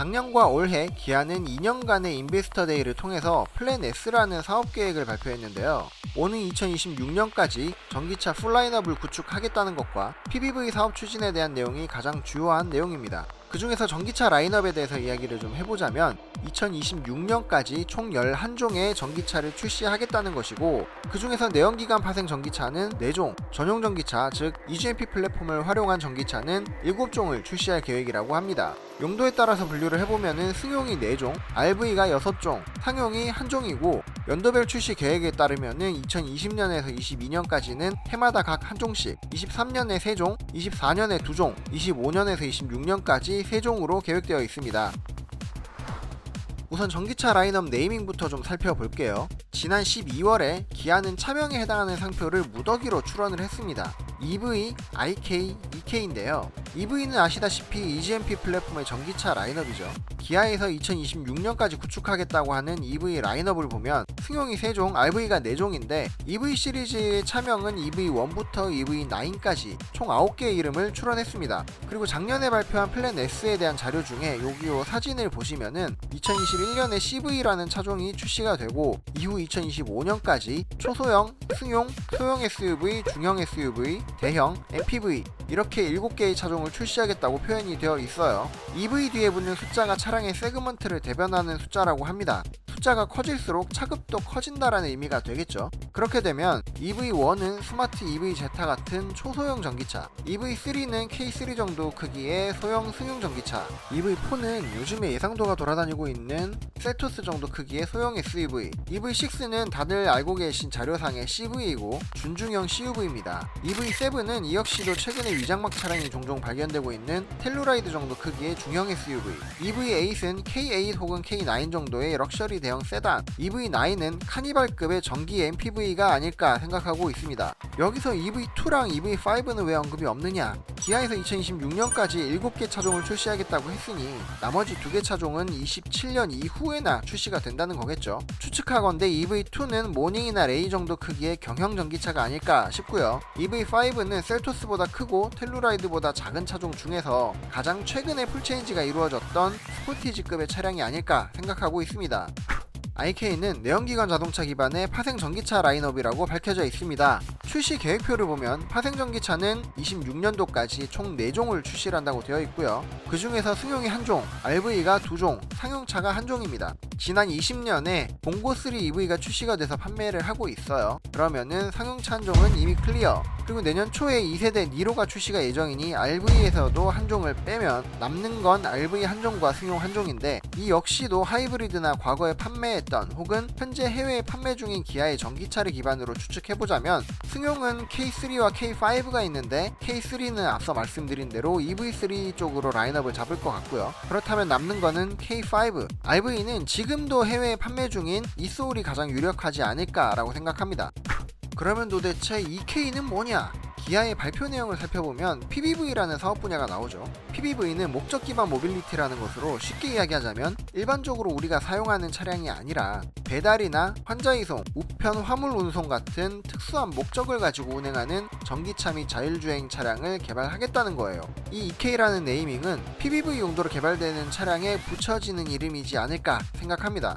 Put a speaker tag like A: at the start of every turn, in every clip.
A: 작년과 올해 기아는 2년간의 인베스터 데이를 통해서 플랜 S라는 사업 계획을 발표했는데요. 오는 2026년까지 전기차 풀라인업을 구축하겠다는 것과 PBV 사업 추진에 대한 내용이 가장 주요한 내용입니다. 그 중에서 전기차 라인업에 대해서 이야기를 좀 해보자면 2026년까지 총 11종의 전기차를 출시하겠다는 것이고 그 중에서 내연기관 파생 전기차는 4종, 전용 전기차 즉 EGMP 플랫폼을 활용한 전기차는 7종을 출시할 계획이라고 합니다. 용도에 따라서 분류를 해보면은 승용이 4종, RV가 6종, 상용이 1종이고 연도별 출시 계획에 따르면은 2020년에서 22년까지는 해마다 각한 종씩, 23년에 3종, 24년에 2종, 25년에서 26년까지 3종으로 계획되어 있습니다. 우선 전기차 라인업 네이밍부터 좀 살펴볼게요. 지난 12월에 기아는 차명에 해당하는 상표를 무더기로 출원을 했습니다. EV, IK, EK인데요. EV는 아시다시피 EGMP 플랫폼의 전기차 라인업이죠. 기아에서 2026년까지 구축하겠다고 하는 EV 라인업을 보면 승용이 3종, RV가 4종인데 EV 시리즈의 차명은 EV1부터 EV9까지 총 9개의 이름을 출원했습니다. 그리고 작년에 발표한 플랜 S에 대한 자료 중에 여기요 사진을 보시면은 2021년에 CV라는 차종이 출시가 되고 이후 2025년까지 초소형, 승용, 소형 SUV, 중형 SUV, 대형, MPV 이렇게 7개의 차종 을 출시하겠다고 표현이 되어 있어요. EV 뒤에 붙는 숫자가 차량의 세그먼트를 대변하는 숫자라고 합니다. 숫자가 커질수록 차급도 커진다라는 의미가 되겠죠. 그렇게 되면 EV1은 스마트 EV 제타 같은 초소형 전기차, EV3는 K3 정도 크기의 소형 승용 전기차, EV4는 요즘에 예상도가 돌아다니고 있는 셀토스 정도 크기의 소형 SUV, EV6는 다들 알고 계신 자료상의 CV이고 준중형 CUV입니다. EV7은 이 역시도 최근에 위장막 차량이 종종 발견되고 있는 텔루라이드 정도 크기의 중형 SUV, EV8은 K8 혹은 K9 정도의 럭셔리 대형 세단, EV9은 카니발급의 전기 MPV가 아닐까 생각하고 있습니다. 여기서 EV2랑 EV5는 왜 언급이 없느냐? 기아에서 2026년까지 7개 차종을 출시하겠다고 했으니 나머지 2개 차종은 27년 이후에나 출시가 된다는 거겠죠. 추측하건대 EV2는 모닝이나 레이 정도 크기의 경형 전기차가 아닐까 싶고요. EV5는 셀토스보다 크고 텔루라이드보다 작은 차종 중에서 가장 최근에 풀체인지가 이루어졌던 스포티지급의 차량이 아닐까 생각하고 있습니다. IK는 내연기관 자동차 기반의 파생 전기차 라인업이라고 밝혀져 있습니다. 출시 계획표를 보면 파생 전기차는 26년도까지 총 4종을 출시한다고 되어 있고요. 그 중에서 승용이 1종, RV가 2종, 상용차가 1종입니다. 지난 20년에 봉고3 EV가 출시가 돼서 판매를 하고 있어요. 그러면은 상용차 한 종은 이미 클리어. 그리고 내년 초에 2세대 니로가 출시가 예정이니 RV에서도 한 종을 빼면 남는 건 RV 한 종과 승용 한 종인데 이 역시도 하이브리드나 과거에 판매했던 혹은 현재 해외에 판매 중인 기아의 전기차를 기반으로 추측해보자면 승용은 K3와 K5가 있는데 K3는 앞서 말씀드린 대로 EV3 쪽으로 라인업을 잡을 것 같고요. 그렇다면 남는 거는 K5, RV는 지금도 해외에 판매 중인 이소울이 가장 유력하지 않을까라고 생각합니다. 그러면 도대체 EK는 뭐냐? 기아의 발표 내용을 살펴보면 PBV라는 사업 분야가 나오죠. PBV는 목적 기반 모빌리티라는 것으로 쉽게 이야기하자면 일반적으로 우리가 사용하는 차량이 아니라 배달이나 환자 이송, 우편 화물 운송 같은 특수한 목적을 가지고 운행하는 전기차 및 자율주행 차량을 개발하겠다는 거예요. 이 EK라는 네이밍은 PBV 용도로 개발되는 차량에 붙여지는 이름이지 않을까 생각합니다.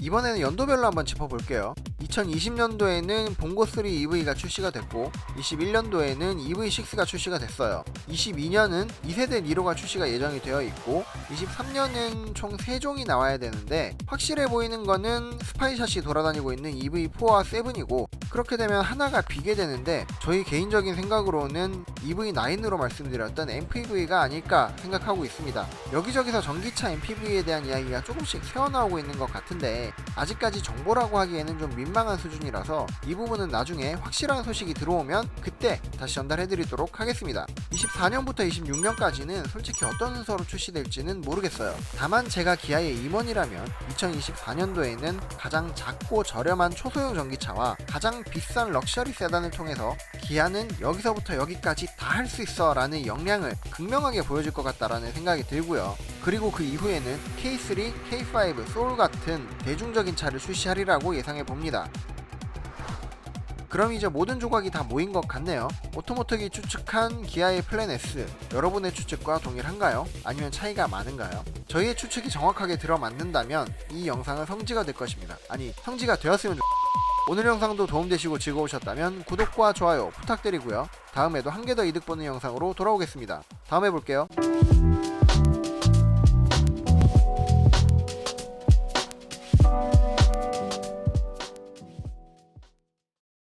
A: 이번에는 연도별로 한번 짚어볼게요. 2020년도에는 봉고3 EV가 출시가 됐고 21년도에는 EV6가 출시가 됐어요. 22년은 2세대 니로가 출시가 예정이 되어 있고 23년은 총 3종이 나와야 되는데 확실해 보이는 거는 스파이샷이 돌아다니고 있는 EV4와 7이고 그렇게 되면 하나가 비게 되는데 저희 개인적인 생각으로는 EV9으로 말씀드렸던 MPV가 아닐까 생각하고 있습니다. 여기저기서 전기차 MPV에 대한 이야기가 조금씩 새어나오고 있는 것 같은데 아직까지 정보라고 하기에는 좀 민망한 수준이라서 이 부분은 나중에 확실한 소식이 들어오면 그때 다시 전달해드리도록 하겠습니다. 24년부터 26년까지는 솔직히 어떤 순서로 출시될지는 모르겠어요. 다만 제가 기아의 임원이라면 2024년도에는 가장 작고 저렴한 초소형 전기차와 가장 비싼 럭셔리 세단을 통해서 기아는 여기서부터 여기까지 다 할 수 있어 라는 역량을 극명하게 보여줄 것 같다라는 생각이 들고요. 그리고 그 이후에는 K3, K5, 소울 같은 대중적인 차를 출시하리라고 예상해 봅니다. 그럼 이제 모든 조각이 다 모인 것 같네요. 오토모톡이 추측한 기아의 플랜 S, 여러분의 추측과 동일한가요? 아니면 차이가 많은가요? 저희의 추측이 정확하게 들어맞는다면 이 영상은 성지가 될 것입니다. 아니 성지가 되었으면 좋... 오늘 영상도 도움되시고 즐거우셨다면 구독과 좋아요 부탁드리고요. 다음에도 한 개 더 이득 보는 영상으로 돌아오겠습니다. 다음에 볼게요.